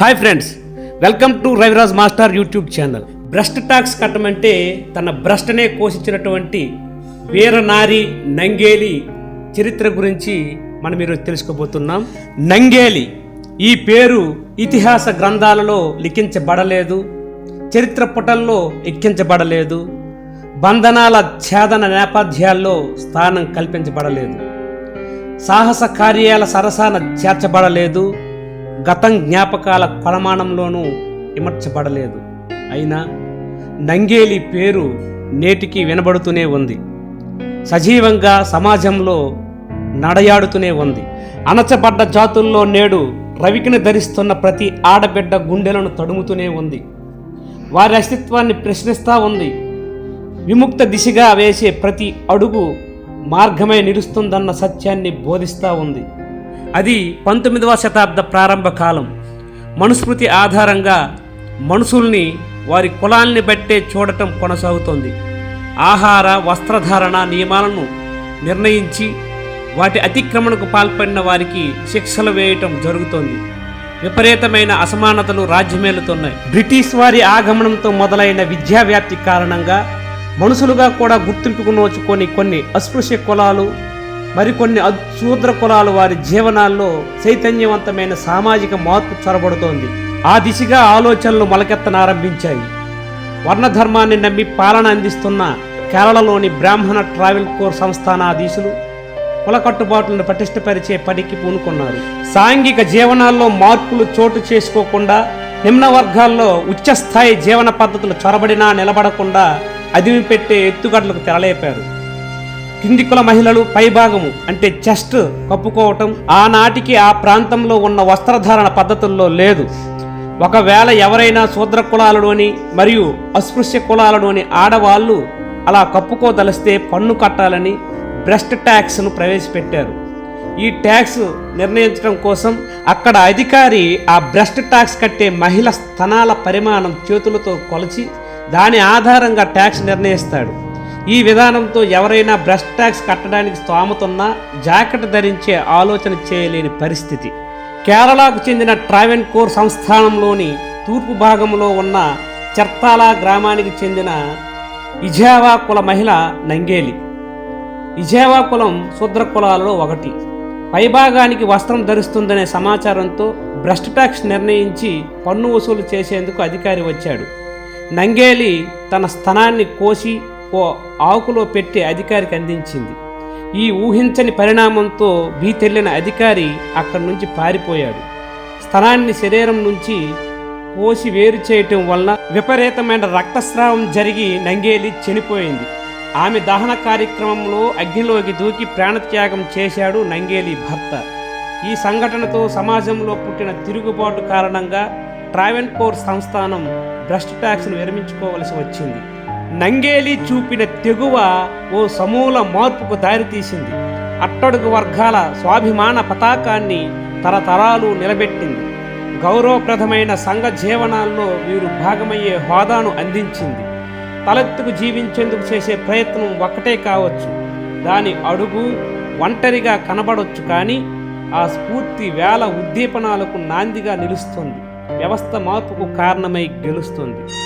Hi friends welcome to Raviraj master YouTube channel. Breast tax కట్టమంటే తన బ్రెస్ట్నే కోసించినటువంటి వీరనారి నంగేలి చరిత్ర గురించి మనం ఈరోజు తెలుసుకోబోతున్నాం. నంగేలి ఈ పేరు ఇతిహాస గ్రంథాలలో లిఖించబడలేదు చరిత్ర పుటల్లో ఎక్కించబడలేదు బంధనాల ఛేదన నేపథ్యాల్లో స్థానం కల్పించబడలేదు సాహస కార్యాల సరసాన చేర్చబడలేదు గతం జ్ఞాపకాల కొలమానంలోనూ ఇమర్చబడలేదు అయినా నంగేలి పేరు నేటికి వినబడుతూనే ఉంది. సజీవంగా సమాజంలో నడయాడుతూనే ఉంది. అణచబడ్డ జాతుల్లో నేడు రవికిని ధరిస్తున్న ప్రతి ఆడబిడ్డ గుండెలను తడుముతూనే ఉంది. వారి అస్తిత్వాన్ని ప్రశ్నిస్తూ ఉంది. విముక్త దిశగా వేసే ప్రతి అడుగు మార్గమై నిలుస్తుందన్న సత్యాన్ని బోధిస్తూ ఉంది. అది పంతొమ్మిదవ శతాబ్ద ప్రారంభ కాలం. మనుస్మృతి ఆధారంగా మనుషుల్ని వారి కులాల్ని బట్టే చూడటం కొనసాగుతోంది. ఆహార వస్త్రధారణ నియమాలను నిర్ణయించి వాటి అతిక్రమణకు పాల్పడిన వారికి శిక్షలు వేయటం జరుగుతోంది. విపరీతమైన అసమానతలు రాజ్యమేలుతున్నాయి. బ్రిటిష్ వారి ఆగమనంతో మొదలైన విద్యావ్యాప్తి కారణంగా మనుషులుగా కూడా గుర్తింపుకు నోచుకొని కొన్ని అస్పృశ్య కులాలు మరికొన్ని శూద్ర కులాలు వారి జీవనాల్లో చైతన్యవంతమైన సామాజిక మార్పు చొరబడుతోంది. ఆ దిశగా ఆలోచనలు మొలకెత్తనారంభించాయి. వర్ణధర్మాన్ని నమ్మి పాలన అందిస్తున్న కేరళలోని బ్రాహ్మణ ట్రావెల్ కోర్ సంస్థానాధీశులు కుల కట్టుబాట్లను పటిష్టపరిచే పనికి పూనుకున్నారు. సాంఘిక జీవనాల్లో మార్పులు చోటు చేసుకోకుండా నిమ్న వర్గాల్లో ఉచ్చస్థాయి జీవన పద్ధతులు చొరబడినా నిలబడకుండా అదిమి పెట్టే ఎత్తుగడలకు తెరలేపారు. కింది కుల మహిళలు పైభాగము. అంటే చెస్ట్ కప్పుకోవటం ఆనాటికి ఆ ప్రాంతంలో ఉన్న వస్త్రధారణ పద్ధతుల్లో లేదు. ఒకవేళ ఎవరైనా శూద్ర కులాలలోని మరియు అస్పృశ్య కులాలలోని ఆడవాళ్ళు అలా కప్పుకోదలిస్తే పన్ను కట్టాలని బ్రెస్ట్ ట్యాక్స్ను ప్రవేశపెట్టారు. ఈ ట్యాక్స్ నిర్ణయించడం కోసం అక్కడ అధికారి ఆ బ్రెస్ట్ ట్యాక్స్ కట్టే మహిళ స్థనాల పరిమాణం చేతులతో కొలిచి దాని ఆధారంగా ట్యాక్స్ నిర్ణయిస్తాడు. ఈ విధానంతో ఎవరైనా బ్రష్ ట్యాక్స్ కట్టడానికి స్తోమతున్నా జాకెట్ ధరించే ఆలోచన చేయలేని పరిస్థితి. కేరళకు చెందిన ట్రావెన్ కోర్ సంస్థానంలోని తూర్పు భాగంలో ఉన్న చర్తాల గ్రామానికి చెందిన ఇజావా కుల మహిళ నంగేలి. ఇజావా కులం శూద్ర కులాలలో ఒకటి. పైభాగానికి వస్త్రం ధరిస్తుందనే సమాచారంతో బ్రెస్ట్ ట్యాక్స్ నిర్ణయించి పన్ను వసూలు చేసేందుకు అధికారి వచ్చాడు. నంగేలి తన స్థనాన్ని కోసి ఓ ఆకులో పెట్టి అధికారికి అందించింది. ఈ ఊహించని పరిణామంతో భీతెల్లిన అధికారి అక్కడి నుంచి పారిపోయాడు. స్థలాన్ని శరీరం నుంచి కోసి వేరు చేయటం వలన విపరీతమైన రక్తస్రావం జరిగి నంగేలి చనిపోయింది. ఆమె దహన కార్యక్రమంలో అగ్నిలోకి దూకి ప్రాణత్యాగం చేశాడు నంగేలి భర్త. ఈ సంఘటనతో సమాజంలో పుట్టిన తిరుగుబాటు కారణంగా ట్రావెన్కోర్ సంస్థానం భ్రష్ట్ ట్యాక్స్ను విరమించుకోవలసి వచ్చింది. నంగేలి చూపిన తెగువ ఓ సమూల మార్పుకు దారితీసింది. అట్టడుగు వర్గాల స్వాభిమాన పతాకాన్ని తరతరాలు నిలబెట్టింది. గౌరవప్రదమైన సంఘ జీవనాల్లో వీరు భాగమయ్యే హోదాను అందించింది. తలెత్తుకు జీవించేందుకు చేసే ప్రయత్నం ఒక్కటే కావచ్చు. దాని అడుగు ఒంటరిగా కనబడొచ్చు కానీ ఆ స్ఫూర్తి వేల ఉద్దీపనాలకు నాందిగా నిలుస్తుంది. వ్యవస్థ మార్పుకు కారణమై గెలుస్తుంది.